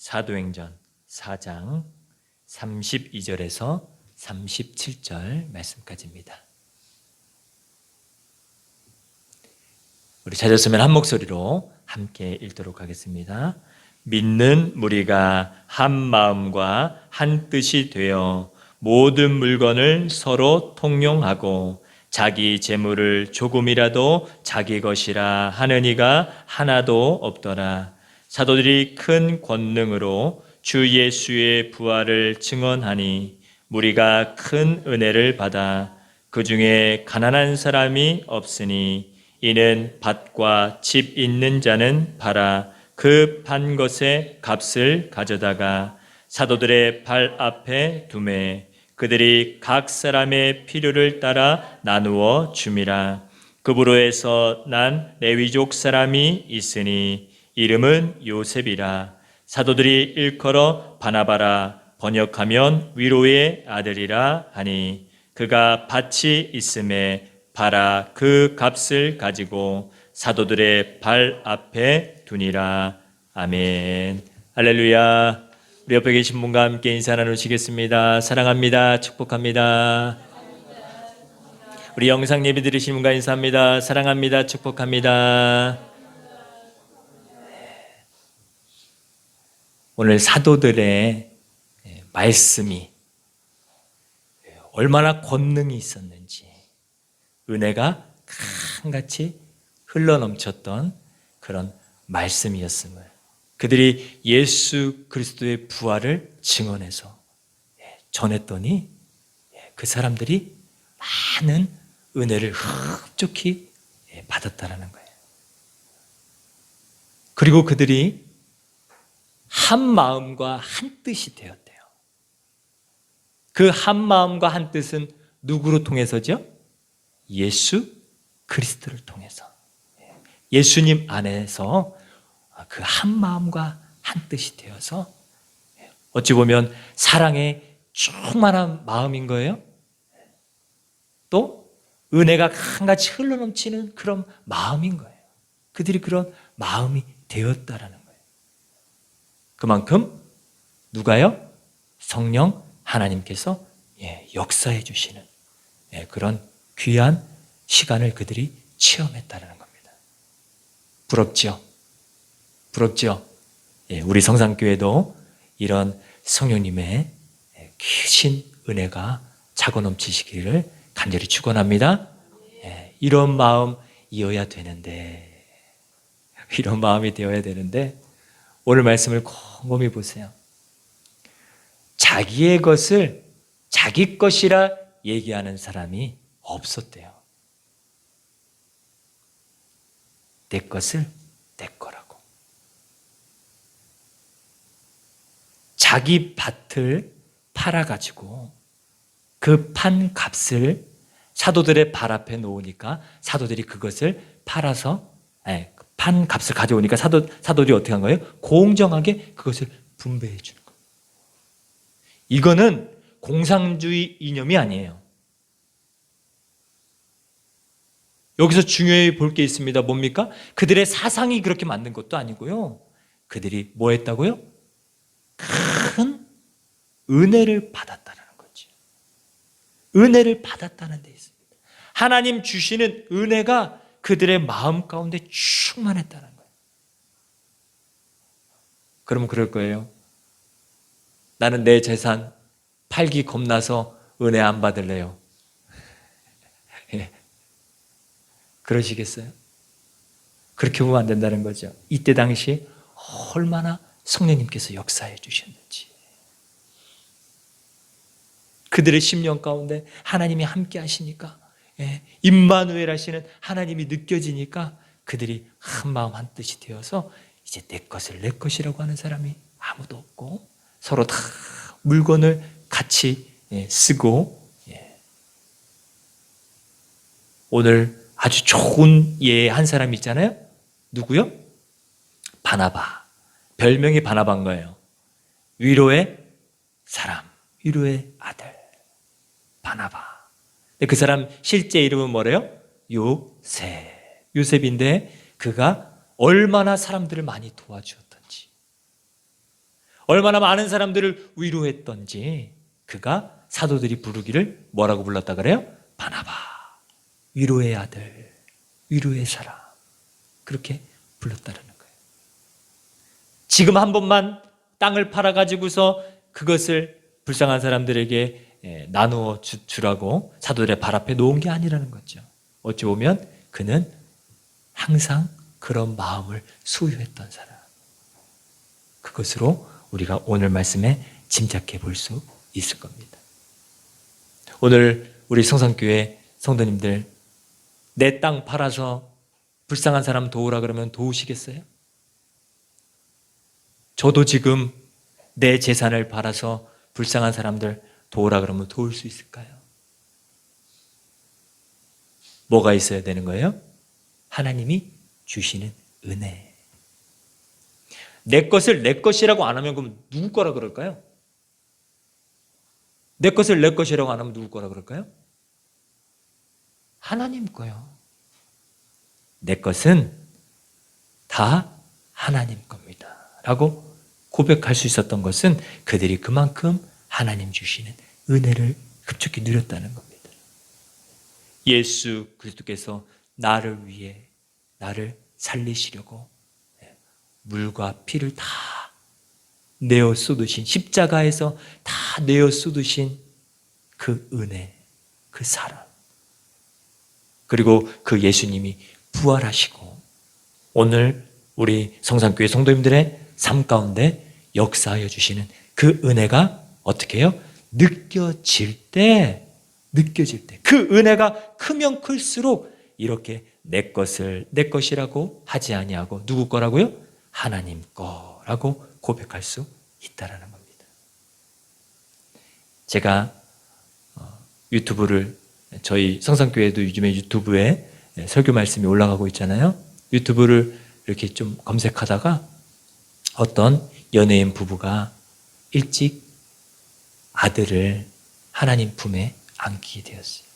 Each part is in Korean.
사도행전 4장 32절에서 37절 말씀까지입니다. 우리 찾았으면 한 목소리로 함께 읽도록 하겠습니다. 믿는 무리가 한 마음과 한 뜻이 되어 모든 물건을 서로 통용하고 자기 재물을 조금이라도 자기 것이라 하는 이가 하나도 없더라. 사도들이 큰 권능으로 주 예수의 부활을 증언하니 무리가 큰 은혜를 받아 그 중에 가난한 사람이 없으니 이는 밭과 집 있는 자는 팔아 그 판 것의 값을 가져다가 사도들의 발 앞에 두매 그들이 각 사람의 필요를 따라 나누어 줌이라. 그부로에서 난 레위족 사람이 있으니 이름은 요셉이라. 사도들이 일컬어 바나바라 번역하면 위로의 아들이라 하니 그가 밭이 있음에 바라 그 값을 가지고 사도들의 발 앞에 두니라. 아멘. 할렐루야. 우리 옆에 계신 분과 함께 인사 나누시겠습니다. 사랑합니다. 축복합니다. 우리 영상 예배 들으신 분과 인사합니다. 사랑합니다. 축복합니다 오늘 사도들의 말씀이 얼마나 권능이 있었는지 은혜가 강같이 흘러넘쳤던 그런 말씀이었음을 그들이 예수 그리스도의 부활을 증언해서 전했더니 그 사람들이 많은 은혜를 흡족히 받았다라는 거예요. 그리고 그들이 한 마음과 한 뜻이 되었대요. 그 한 마음과 한 뜻은 누구로 통해서죠? 예수 그리스도를 통해서. 예수님 안에서 그 한 마음과 한 뜻이 되어서 어찌 보면 사랑의 충만한 마음인 거예요. 또 은혜가 강같이 흘러넘치는 그런 마음인 거예요. 그들이 그런 마음이 되었다라는. 그만큼 누가요? 성령 하나님께서 예, 역사해 주시는 예, 그런 귀한 시간을 그들이 체험했다는 겁니다. 부럽죠? 부럽죠? 예, 우리 성산교회도 이런 성령님의 예, 크신 은혜가 차고 넘치시기를 간절히 축원합니다. 예, 이런 마음 이어야 되는데 이런 마음이 되어야 되는데 오늘 말씀을 곰곰이 보세요. 자기의 것을 자기 것이라 얘기하는 사람이 없었대요. 내 것을 내 거라고. 자기 밭을 팔아가지고 그 판 값을 사도들의 발 앞에 놓으니까 사도들이 그것을 팔아서 예, 판 값을 가져오니까 사도, 사도들이 어떻게 한 거예요? 공정하게 그것을 분배해 주는 거예요. 이거는 공상주의 이념이 아니에요. 여기서 중요히 볼게 있습니다. 뭡니까? 그들의 사상이 그렇게 만든 것도 아니고요. 그들이 뭐 했다고요? 큰 은혜를 받았다는 거죠. 은혜를 받았다는 데 있습니다. 하나님 주시는 은혜가 그들의 마음 가운데 충만했다는 거예요. 그러면 그럴 거예요. 나는 내 재산 팔기 겁나서 은혜 안 받을래요. 예. 그러시겠어요? 그렇게 보면 안 된다는 거죠. 이때 당시 얼마나 성령님께서 역사해 주셨는지. 그들의 심령 가운데 하나님이 함께 하시니까 예, 임마누엘 하시는 하나님이 느껴지니까 그들이 한 마음 한 뜻이 되어서 이제 내 것을 내 것이라고 하는 사람이 아무도 없고 서로 다 물건을 같이 예, 쓰고 예. 오늘 아주 좋은 예 한 사람 있잖아요. 누구요? 바나바. 별명이 바나바인 거예요. 위로의 사람, 위로의 아들. 바나바. 그 사람 실제 이름은 뭐래요? 요셉. 요셉인데 그가 얼마나 사람들을 많이 도와주었던지, 얼마나 많은 사람들을 위로했던지 그가 사도들이 부르기를 뭐라고 불렀다 그래요? 바나바 위로의 아들 위로의 사람 그렇게 불렀다는 거예요. 지금 한 번만 땅을 팔아 가지고서 그것을 불쌍한 사람들에게 예, 나누어 주, 주라고 사도들의 발 앞에 놓은 게 아니라는 거죠. 어찌 보면 그는 항상 그런 마음을 소유했던 사람. 그것으로 우리가 오늘 말씀에 짐작해 볼 수 있을 겁니다. 오늘 우리 성산교회 성도님들 내 땅 팔아서 불쌍한 사람 도우라 그러면 도우시겠어요? 저도 지금 내 재산을 팔아서 불쌍한 사람들 도우라 그러면 도울 수 있을까요? 뭐가 있어야 되는 거예요? 하나님이 주시는 은혜. 내 것을 내 것이라고 안 하면 그럼 누구 거라 그럴까요? 내 것을 내 것이라고 안 하면 누구 거라 그럴까요? 하나님 거요. 내 것은 다 하나님 겁니다. 라고 고백할 수 있었던 것은 그들이 그만큼 하나님 주시는 은혜를 급속히 누렸다는 겁니다. 예수 그리스도께서 나를 위해 나를 살리시려고 물과 피를 다 내어 쏟으신 십자가에서 다 내어 쏟으신 그 은혜, 그 사랑. 그리고 그 예수님이 부활하시고 오늘 우리 성산교회 성도님들의 삶 가운데 역사하여 주시는 그 은혜가 어떻게 해요? 느껴질 때, 느껴질 때, 그 은혜가 크면 클수록 이렇게 내 것을 내 것이라고 하지 아니하고 누구 거라고요? 하나님 거라고 고백할 수 있다라는 겁니다. 제가 어, 유튜브를 저희 성산교회도 요즘에 유튜브에 설교 말씀이 올라가고 있잖아요. 유튜브를 이렇게 좀 검색하다가 어떤 연예인 부부가 일찍 아들을 하나님 품에 안기게 되었어요.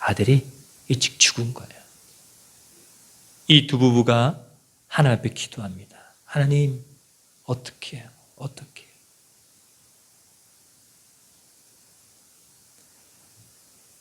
아들이 일찍 죽은 거예요. 이 두 부부가 하나님 앞에 기도합니다. 하나님, 어떻게 해요? 어떻게 해요?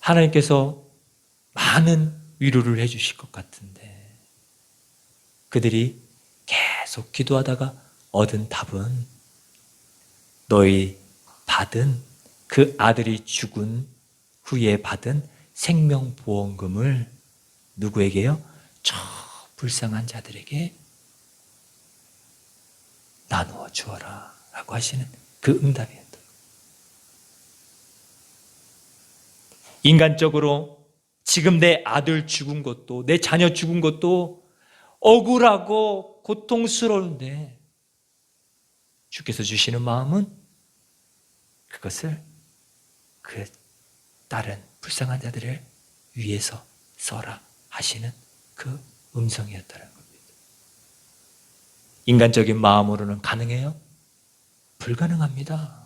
하나님께서 많은 위로를 해주실 것 같은데 그들이 계속 기도하다가 얻은 답은 너희 받은 그 아들이 죽은 후에 받은 생명보험금을 누구에게요? 저 불쌍한 자들에게 나누어 주어라 라고 하시는 그 응답이었다. 인간적으로 지금 내 아들 죽은 것도 내 자녀 죽은 것도 억울하고 고통스러운데 주께서 주시는 마음은 그것을 그 다른 불쌍한 자들을 위해서 써라 하시는 그 음성이었다는 겁니다. 인간적인 마음으로는 가능해요? 불가능합니다.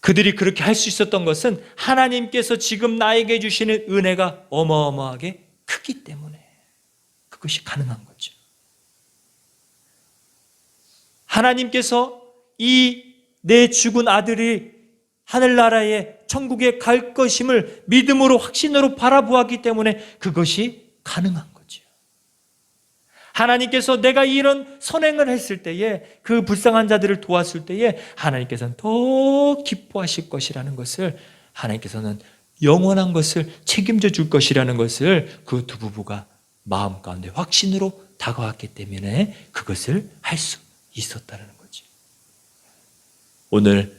그들이 그렇게 할 수 있었던 것은 하나님께서 지금 나에게 주시는 은혜가 어마어마하게 크기 때문에 그것이 가능한 거죠. 하나님께서 이 내 죽은 아들이 하늘나라에 천국에 갈 것임을 믿음으로 확신으로 바라보았기 때문에 그것이 가능한 거죠. 하나님께서 내가 이런 선행을 했을 때에 그 불쌍한 자들을 도왔을 때에 하나님께서는 더 기뻐하실 것이라는 것을 하나님께서는 영원한 것을 책임져 줄 것이라는 것을 그 두 부부가 마음 가운데 확신으로 다가왔기 때문에 그것을 할 수 있었다는 거죠. 오늘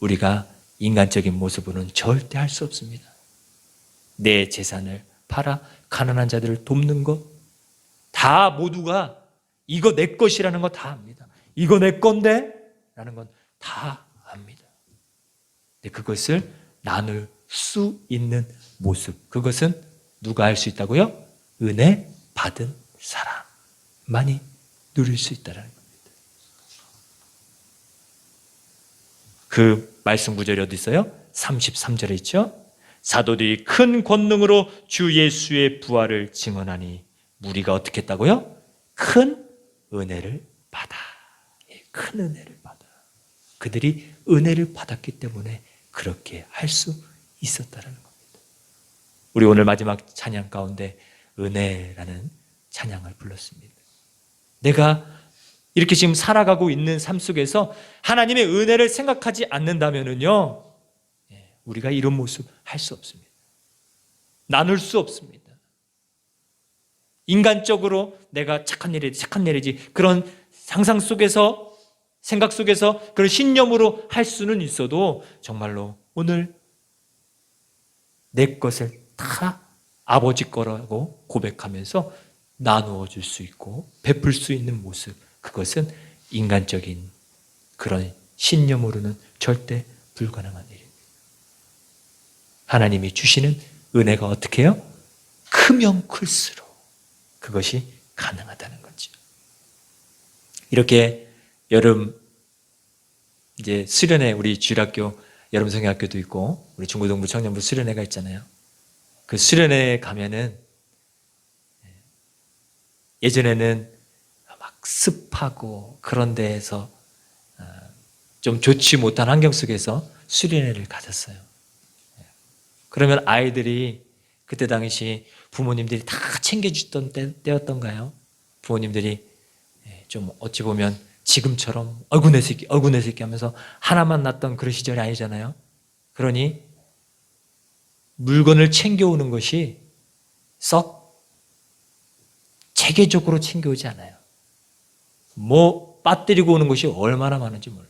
우리가 인간적인 모습으로는 절대 할 수 없습니다. 내 재산을 팔아 가난한 자들을 돕는 것, 다 모두가 이거 내 것이라는 거 다 압니다. 이거 내 건데? 라는 건 다 압니다. 근데 그것을 나눌 수 있는 모습, 그것은 누가 할 수 있다고요? 은혜 받은 사람만이 누릴 수 있다는 겁니다. 그 말씀 구절이 어디 있어요? 33절에 있죠? 사도들이 큰 권능으로 주 예수의 부활을 증언하니 무리가 어떻게 했다고요? 큰 은혜를 받아. 예. 큰 은혜를 받아. 그들이 은혜를 받았기 때문에 그렇게 할 수 있었다라는 겁니다. 우리 오늘 마지막 찬양 가운데 은혜라는 찬양을 불렀습니다. 내가 이렇게 지금 살아가고 있는 삶 속에서 하나님의 은혜를 생각하지 않는다면은요, 예, 우리가 이런 모습 할 수 없습니다. 나눌 수 없습니다. 인간적으로 내가 착한 일이지, 착한 일이지, 그런 상상 속에서, 생각 속에서 그런 신념으로 할 수는 있어도 정말로 오늘 내 것을 다 아버지 거라고 고백하면서 나누어 줄 수 있고 베풀 수 있는 모습 그것은 인간적인 그런 신념으로는 절대 불가능한 일입니다. 하나님이 주시는 은혜가 어떻게 해요? 크면 클수록 그것이 가능하다는 거죠. 이렇게 여름 이제 수련회 우리 주일학교 여름 성경학교도 있고 우리 중고등부 청년부 수련회가 있잖아요. 그 수련회에 가면은 예전에는 막 습하고 그런 데에서 어, 좀 좋지 못한 환경 속에서 수련회를 가졌어요. 그러면 아이들이 그때 당시 부모님들이 다 챙겨주던 때, 때였던가요? 부모님들이 예, 좀 어찌 보면 지금처럼 어구 내 새끼, 어구 내 새끼 하면서 하나만 낳던 그런 시절이 아니잖아요. 그러니 물건을 챙겨오는 것이 썩 체계적으로 챙겨오지 않아요. 뭐 빠뜨리고 오는 것이 얼마나 많은지 몰라요.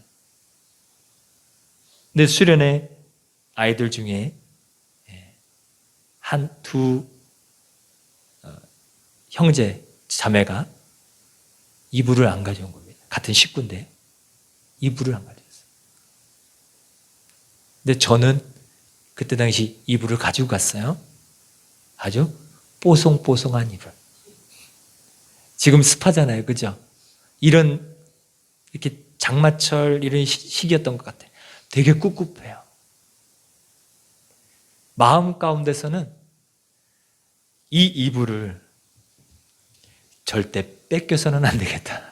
근데 수련회 아이들 중에 예, 한두 어, 형제 자매가 이불을 안 가져온 겁니다. 같은 식구인데 이불을 안 가져왔어요. 근데 저는 그때 당시 이불을 가지고 갔어요. 아주 뽀송뽀송한 이불. 지금 습하잖아요. 그죠? 이런, 이렇게 장마철 이런 시- 시기였던 것 같아요. 되게 꿉꿉해요. 마음 가운데서는 이 이불을 절대 뺏겨서는 안 되겠다.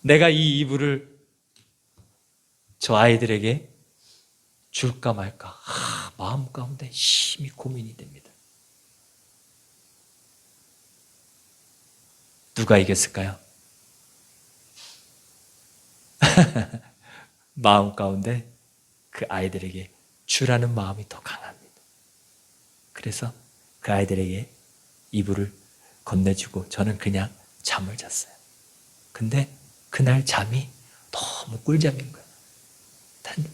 내가 이 이불을 저 아이들에게 줄까 말까 아, 마음 가운데 심히 고민이 됩니다. 누가 이겼을까요? 마음 가운데 그 아이들에게 주라는 마음이 더 강합니다. 그래서 그 아이들에게 이불을 건네주고 저는 그냥 잠을 잤어요. 근데 그날 잠이 너무 꿀잠인 거예요. 단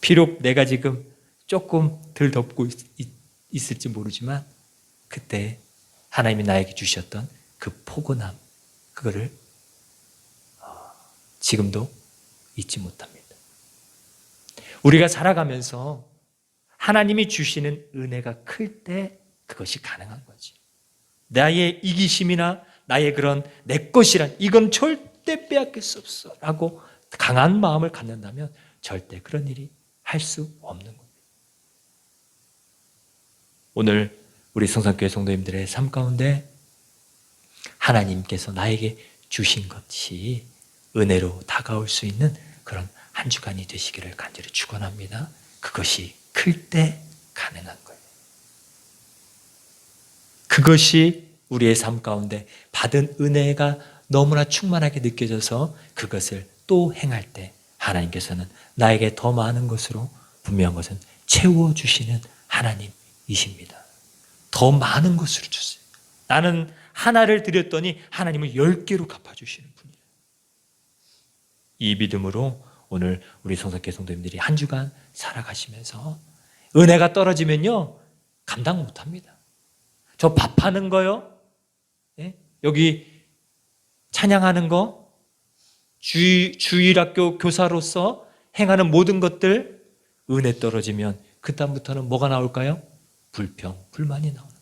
비록 내가 지금 조금 덜 덥고 있, 을지 모르지만 그때 하나님이 나에게 주셨던 그 포근함 그거를 어, 지금도 잊지 못합니다. 우리가 살아가면서 하나님이 주시는 은혜가 클 때 그것이 가능한 거지. 나의 이기심이나 나의 그런 내 것이란 이건 절대 빼앗길 수 없어 라고 강한 마음을 갖는다면 절대 그런 일이 할 수 없는 겁니다. 오늘 우리 성산교회 성도님들의 삶 가운데 하나님께서 나에게 주신 것이 은혜로 다가올 수 있는 그런 한 주간이 되시기를 간절히 축원합니다. 그것이 클 때 가능한 거예요. 그것이 우리의 삶 가운데 받은 은혜가 너무나 충만하게 느껴져서 그것을 또 행할 때 하나님께서는 나에게 더 많은 것으로 분명한 것은 채워주시는 하나님이십니다. 더 많은 것을 주세요. 나는 하나를 드렸더니 하나님은 열 개로 갚아주시는 분이에요. 이 믿음으로 오늘 우리 성석계 성도님들이 한 주간 살아가시면서 은혜가 떨어지면요 감당 못합니다. 저 밥하는 거요, 예? 여기 찬양하는 거, 주, 주일학교 교사로서 행하는 모든 것들 은혜 떨어지면 그 다음부터는 뭐가 나올까요? 불평, 불만이 나오는.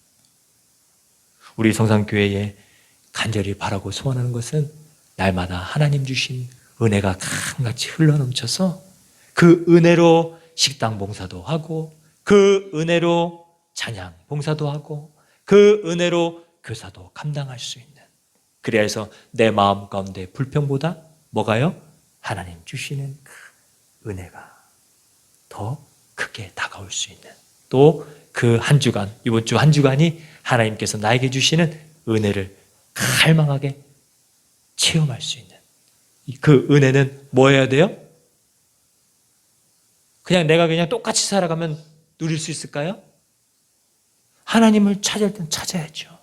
우리 성산교회에 간절히 바라고 소원하는 것은 날마다 하나님 주신 은혜가 강같이 흘러넘쳐서 그 은혜로 식당 봉사도 하고 그 은혜로 찬양 봉사도 하고 그 은혜로 교사도 감당할 수 있는 그래야 해서 내 마음 가운데 불평보다 뭐가요? 하나님 주시는 그 은혜가 더 크게 다가올 수 있는 또 그 한 주간 이번 주 한 주간이 하나님께서 나에게 주시는 은혜를 갈망하게 체험할 수 있는 이 그 은혜는 뭐 해야 돼요? 그냥 내가 그냥 똑같이 살아가면 누릴 수 있을까요? 하나님을 찾을 땐 찾아야죠.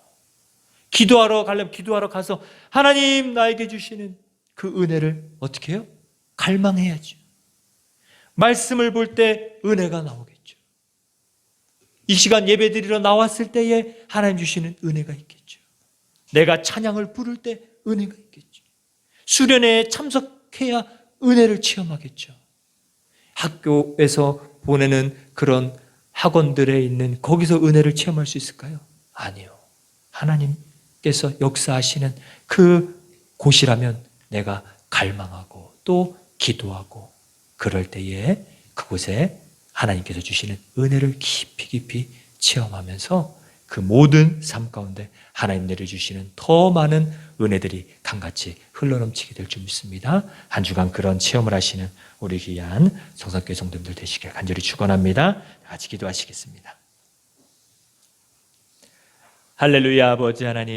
기도하러 가려면 기도하러 가서 하나님 나에게 주시는 그 은혜를 어떻게 해요? 갈망해야죠. 말씀을 볼 때 은혜가 나오겠죠. 이 시간 예배 드리러 나왔을 때에 하나님 주시는 은혜가 있겠죠. 내가 찬양을 부를 때 은혜가 있겠죠. 수련회에 참석해야 은혜를 체험하겠죠. 학교에서 보내는 그런 학원들에 있는 거기서 은혜를 체험할 수 있을까요? 아니요. 하나님께서 역사하시는 그 곳이라면 내가 갈망하고 또 기도하고 그럴 때에 그곳에 하나님께서 주시는 은혜를 깊이 깊이 체험하면서 그 모든 삶 가운데 하나님 내려주시는 더 많은 은혜들이 강같이 흘러넘치게 될 줄 믿습니다. 한 주간 그런 체험을 하시는 우리 귀한 성산교회 성도님들 되시길 간절히 축원합니다. 같이 기도하시겠습니다. 할렐루야 아버지 하나님